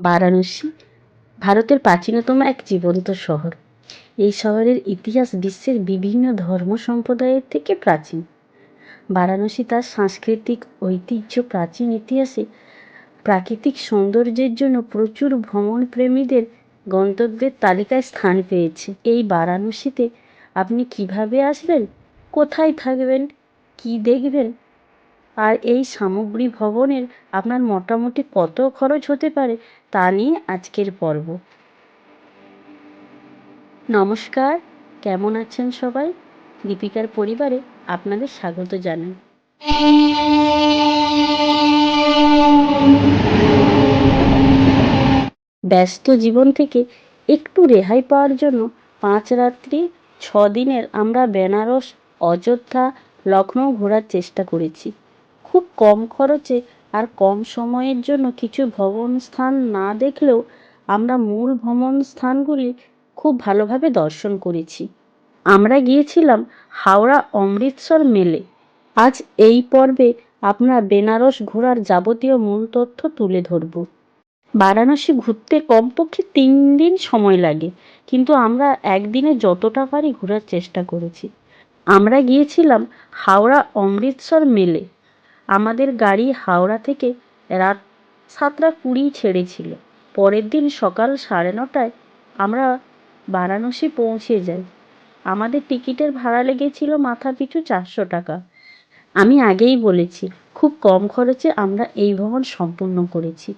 বারাণসী, ভারতের প্রাচীনতম এক জীবন্ত শহর। এই শহরের ইতিহাস বিশ্বের বিভিন্ন ধর্ম সম্প্রদায়ের থেকে প্রাচীন। বারাণসী তার সাংস্কৃতিক ঐতিহ্য প্রাচীন ইতিহাসে প্রাকৃতিক সৌন্দর্যের জন্য প্রচুর ভ্রমণপ্রেমীদের গন্তব্যের তালিকায় স্থান পেয়েছে। এই বারাণসীতে আপনি কীভাবে আসবেন, কোথায় থাকবেন, কি দেখবেন, আর এই সামগ্রী ভবনের আপনার মোটামুটি কত খরচ হতে পারে তা নিয়ে আজকের পর্ব। নমস্কার, কেমন আছেন সবাই? দীপিকার পরিবারে আপনাদের স্বাগত জানাই। ব্যস্ত জীবন থেকে একটু রেহাই পাওয়ার জন্য পাঁচ রাত্রি, ছ দিনের আমরা বেনারস, অযোধ্যা লখনৌ ঘোরার চেষ্টা করেছি। খুব কম খরচে আর কম সময়ের জন্য কিছু ভ্রমণ স্থান না দেখলেও আমরা মূল ভ্রমণ স্থানগুলি খুব ভালোভাবে দর্শন করেছি। আমরা গিয়েছিলাম হাওড়া অমৃতসর মেলে। আজ এই পর্বে আমরা বেনারস ঘোরার যাবতীয় মূল তথ্য তুলে ধরব। বারাণসী ঘুরতে কমপক্ষে তিন দিন সময় লাগে, কিন্তু আমরা একদিনে যতটা পারি ঘোরার চেষ্টা করেছি। আমরা গিয়েছিলাম হাওড়া অমৃতসর মেলে। আমাদের গাড়ি হাওড়া থেকে রাত সাতটা কুড়ি ছেড়েছিল। পরের দিন সকাল সাড়ে নটায় আমরা বারাণসী পৌঁছে যাই। আমাদের টিকিটের ভাড়া লেগেছিল মাথা পিছু চারশো টাকা। আমি আগেই বলেছি, খুব কম খরচে আমরা এই ভ্রমণ সম্পূর্ণ করেছি।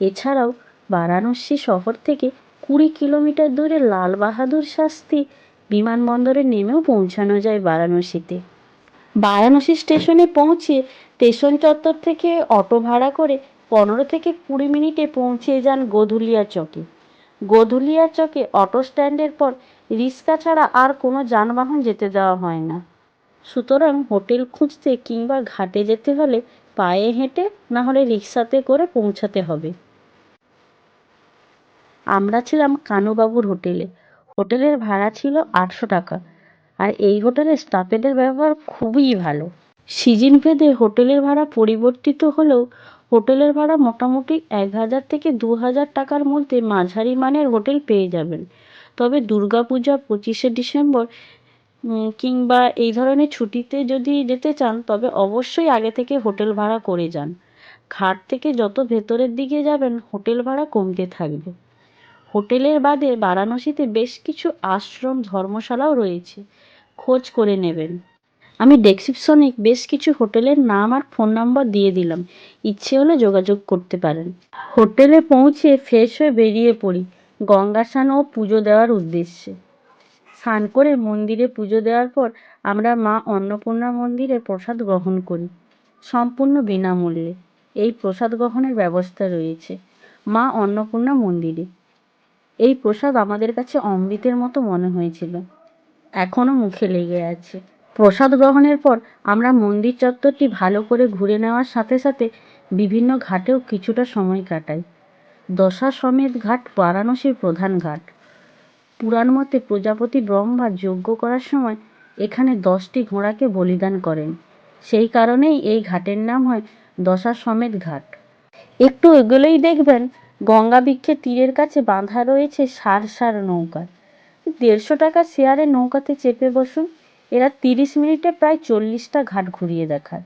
এছাড়াও বারাণসী শহর থেকে কুড়ি কিলোমিটার দূরে লাল বাহাদুর শাস্তি বিমানবন্দরে নেমেও পৌঁছানো যায় বারাণসীতে। বারাণসী স্টেশনে পৌঁছে স্টেশন চত্বর থেকে অটো ভাড়া করে পনেরো থেকে কুড়ি মিনিটে পৌঁছে যান গোধুলিয়া চকে। গোধুলিয়া চকে অটো স্ট্যান্ডের পর রিক্সা ছাড়া আর কোনো যানবাহন যেতে দেওয়া হয় না। সুতরাং হোটেল খুঁজতে কিংবা ঘাটে যেতে হলে পায়ে হেঁটে না হলে রিক্সাতে করে পৌঁছাতে হবে। আমরা ছিলাম কানুবাবুর হোটেলে। হোটেলের ভাড়া ছিল আটশো টাকা। আর এই হোটেলের স্টাফেদের ব্যবহার খুবই ভালো। সিজন ভেদে হোটেলের ভাড়া পরিবর্তিত হলেও হোটেলের ভাড়া মোটামুটি এক হাজার থেকে দু হাজার টাকার মধ্যে মাঝারি মানের হোটেল পেয়ে যাবেন। তবে দুর্গাপূজা পঁচিশে ডিসেম্বর কিংবা এই ধরনের ছুটিতে যদি যেতে চান, তবে অবশ্যই আগে থেকে হোটেল ভাড়া করে যান। ঘাট থেকে যত ভেতরের দিকে যাবেন, হোটেল ভাড়া কমতে থাকবে। হোটেলের বাদে বারাণসীতে বেশ কিছু আশ্রম, ধর্মশালাও রয়েছে। খোঁজ করে নেবেন। আমি ডেসক্রিপশনে বেশ কিছু হোটেলের নাম আর ফোন নাম্বার দিয়ে দিলাম। ইচ্ছে হলে যোগাযোগ করতে পারেন। হোটেলে পৌঁছে ফ্রেশ হয়ে বেরিয়ে পড়ি। গঙ্গা স্নান ও পুজো দেওয়ার উদ্দেশ্যে। স্নান করে মন্দিরে পুজো দেওয়ার পর আমরা মা অন্নপূর্ণা মন্দিরে প্রসাদ গ্রহণ করি। সম্পূর্ণ বিনামূল্যে। এই প্রসাদ গ্রহণের ব্যবস্থা রয়েছে। মা অন্নপূর্ণা মন্দিরে। এই প্রসাদ আমাদের কাছে অমৃতের মতো মনে হয়েছিল। এখনও মুখে লেগে আছে। প্রসাদ গ্রহণের পর আমরা মন্দির চত্বরটি ভালো করে ঘুরে নেওয়ার সাথে সাথে বিভিন্ন ঘাটেও কিছুটা সময় কাটাই। দশাশ্বমেধ ঘাট বারাণসীর প্রধান ঘাট। পুরাণ মতে প্রজাপতি ব্রহ্মা যজ্ঞ করার সময় এখানে দশটি ঘোড়াকে বলিদান করেন। সেই কারণেই এই ঘাটের নাম হয় দশাশ্বমেধ ঘাট। একটু এগোলেই দেখবেন গঙ্গা বৃক্ষের তীরের কাছে বাঁধা রয়েছে সার সার নৌকা। দেড়শো টাকা শেয়ারে নৌকাতে চেপে বসুন। এরা তিরিশ মিনিটে প্রায় চল্লিশটা ঘাট ঘুরিয়ে দেখায়।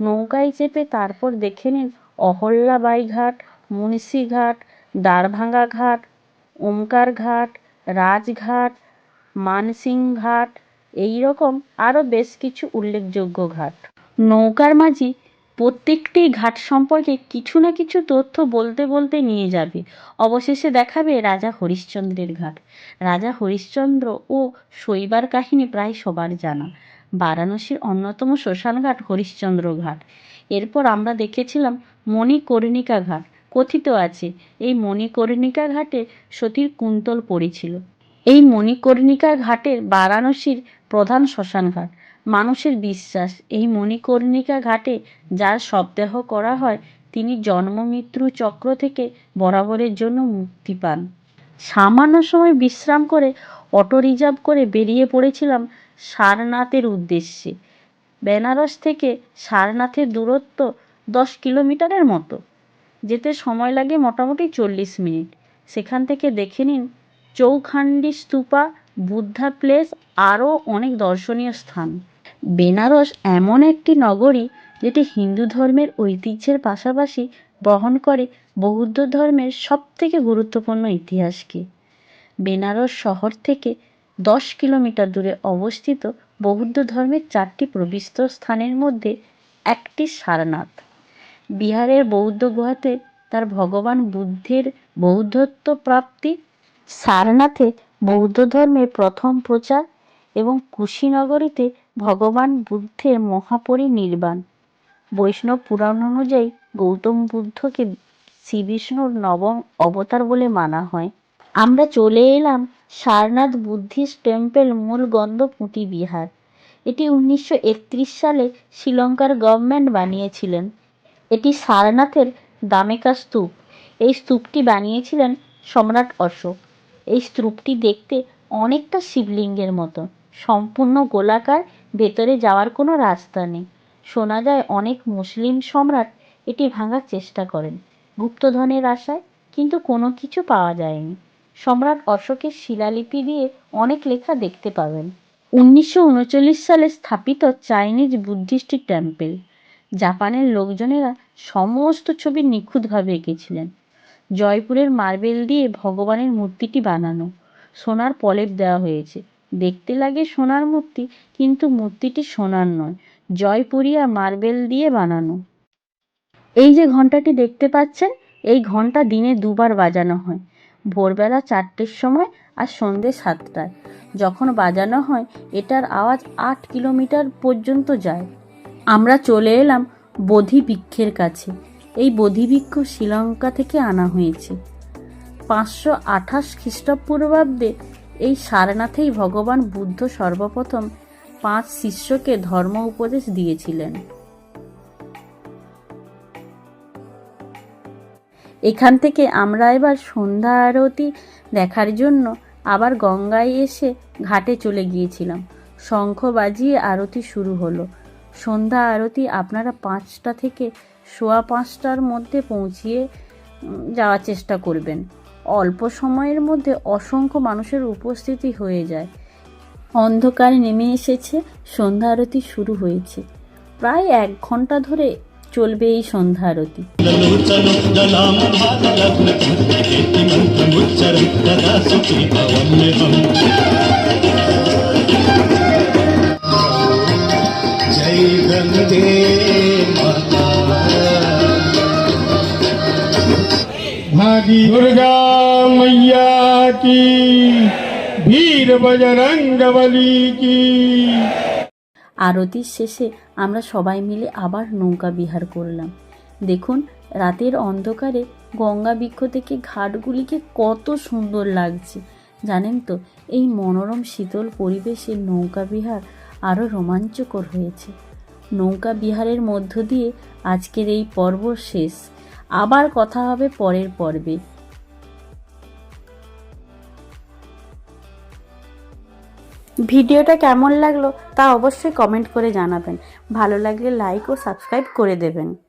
নৌকায় চেপে তারপর দেখে নিন অহল্যাবাই ঘাট মুন্সি ঘাট দ্বারভাঙ্গা ঘাট, ওমকার ঘাট, রাজঘাট, মানসিং ঘাট এই রকম আরও বেশ কিছু উল্লেখযোগ্য ঘাট। নৌকার মাঝি প্রত্যেকটি ঘাট সম্পর্কে কিছু না কিছু তথ্য বলতে বলতে নিয়ে যাবে। অবশেষে দেখাবে রাজা হরিশ্চন্দ্রের ঘাট। রাজা হরিশ্চন্দ্র ও শৈবার কাহিনী প্রায় সবার জানা। বারাণসীর অন্যতম শ্মশান ঘাট হরিশ্চন্দ্র ঘাট। এরপর আমরা দেখেছিলাম মণিকর্ণিকা ঘাট। কথিত আছে, এই মণিকর্ণিকা ঘাটে সতীর কুন্তল পড়েছিল। এই মণিকর্ণিকা ঘাটের বারাণসীর প্রধান শ্মশান ঘাট মানুষের বিশ্বাস, এই মণিকর্ণিকা ঘাটে যার শবদেহ করা হয়, তিনি জন্ম চক্র থেকে বরাবরের জন্য মুক্তি পান। সামান্য সময় বিশ্রাম করে অটো রিজার্ভ করে বেরিয়ে পড়েছিলাম সারনাথের উদ্দেশ্যে। বেনারস থেকে সারনাথের দূরত্ব দশ কিলোমিটারের মতো। যেতে সময় লাগে মোটামুটি চল্লিশ মিনিট। সেখান থেকে দেখে নিন চৌখান্ডি স্তূপা, বুদ্ধা প্লেস, আরও অনেক দর্শনীয় স্থান। বেনারস এমন একটি নগরী যেটি হিন্দু ধর্মের ঐতিহ্যের পাশাপাশি বহন করে বৌদ্ধ ধর্মের সবথেকে গুরুত্বপূর্ণ ইতিহাসকে। বেনারস শহর থেকে দশ কিলোমিটার দূরে অবস্থিত বৌদ্ধ ধর্মের চারটি পবিত্র স্থানের মধ্যে একটি সারনাথ। বিহারের বৌদ্ধ গুহাতে তার ভগবান বুদ্ধের বৌদ্ধত্ব প্রাপ্তি সারনাথে বৌদ্ধ ধর্মের প্রথম প্রচার এবং কুশীনগরীতে ভগবান বুদ্ধের মহাপরিনির্বাণ। বৈষ্ণব পুরাণ অনুযায়ী গৌতম বুদ্ধকে শ্রীবিষ্ণুর নবম অবতার বলে মানা হয়। আমরা চলে এলাম সারনাথ বুদ্ধিস্ট টেম্পেল মূল গন্ধপুঁটি বিহার। এটি উনিশশো একত্রিশ সালে শ্রীলঙ্কার গভর্নমেন্ট বানিয়েছিলেন। এটি সারনাথের দামেকা স্তূপ। এই স্তূপটি বানিয়েছিলেন সম্রাট অশোক। এই স্তূপটি দেখতে অনেকটা শিবলিঙ্গের মতো। সম্পূর্ণ গোলাকার, ভেতরে যাওয়ার কোনো রাস্তা নেই। শোনা যায় অনেক মুসলিম সম্রাট এটি ভাঙার চেষ্টা করেন। গুপ্তধনের আশায় কিন্তু কোনো কিছু পাওয়া যায়নি। সম্রাট অশোকের শিলালিপি দিয়ে অনেক লেখা দেখতে পাবেন। উনিশশো উনচল্লিশ সালে স্থাপিত চাইনিজ বুদ্ধিস্ট টেম্পেল। জাপানের লোকজনেরা সমস্ত ছবি নিখুঁতভাবে এঁকেছিলেন। জয়পুরের মার্বেল দিয়ে ভগবানের মূর্তিটি বানানো। সোনার প্রলেপ দেওয়া হয়েছে। দেখতে লাগে সোনার মূর্তি, কিন্তু মূর্তিটি সোনার নয়। জয়পুরিয়া মার্বেল দিয়ে বানানো। এই যে ঘন্টাটি দেখতে পাচ্ছেন, এই ঘণ্টা দিনে দুবার বাজানো হয়। ভোরবেলা চারটের সময় আর সন্ধে সাতটায়। যখন বাজানো হয়, এটার আওয়াজ আট কিলোমিটার পর্যন্ত যায়। আমরা চলে এলাম বোধি বৃক্ষের কাছে। এই বোধি বৃক্ষ শ্রীলঙ্কা থেকে আনা হয়েছে। পাঁচশো আঠাশ খ্রিস্টপূর্বাব্দে এই সারনাথেই ভগবান বুদ্ধ সর্বপ্রথম পাঁচ শিষ্যকে ধর্ম উপদেশ দিয়েছিলেন। এখান থেকে আমরা এবার সন্ধ্যা আরতি দেখার জন্য আবার গঙ্গায় এসে ঘাটে চলে গিয়েছিলাম। শঙ্খ বাজিয়ে আরতি শুরু হলো। সন্ধ্যা আরতি আপনারা পাঁচটা থেকে সোয়া পাঁচটার মধ্যে পৌঁছিয়ে যাওয়ার চেষ্টা করবেন। অল্প সময়ের মধ্যে অসংখ্য মানুষের উপস্থিতি হয়ে যায়। অন্ধকার নেমে এসেছে, সন্ধ্যা আরতি শুরু হয়েছে। প্রায় এক ঘণ্টা ধরে চলবে এই সন্ধ্যা আরতি। भागी दुर्गा मैया की वीर बजरंग बली की আরতির শেষে আমরা সবাই মিলে আবার নৌকা বিহার করলাম দেখুন রাতের অন্ধকারে গঙ্গা বৃক্ষ থেকে ঘাটগুলিকে কত সুন্দর লাগছে জানেন তো এই মনোরম শীতল পরিবেশে নৌকা বিহার আরও রোমাঞ্চকর হয়েছে নৌকা বিহারের মধ্য দিয়ে আজকের এই পর্ব শেষ আবার কথা হবে পরের পর্বে। ভিডিওটা কেমন লাগল তা অবশ্যই কমেন্ট করে জানাবেন। ভালো লাগলে লাইক ও সাবস্ক্রাইব করে দেবেন।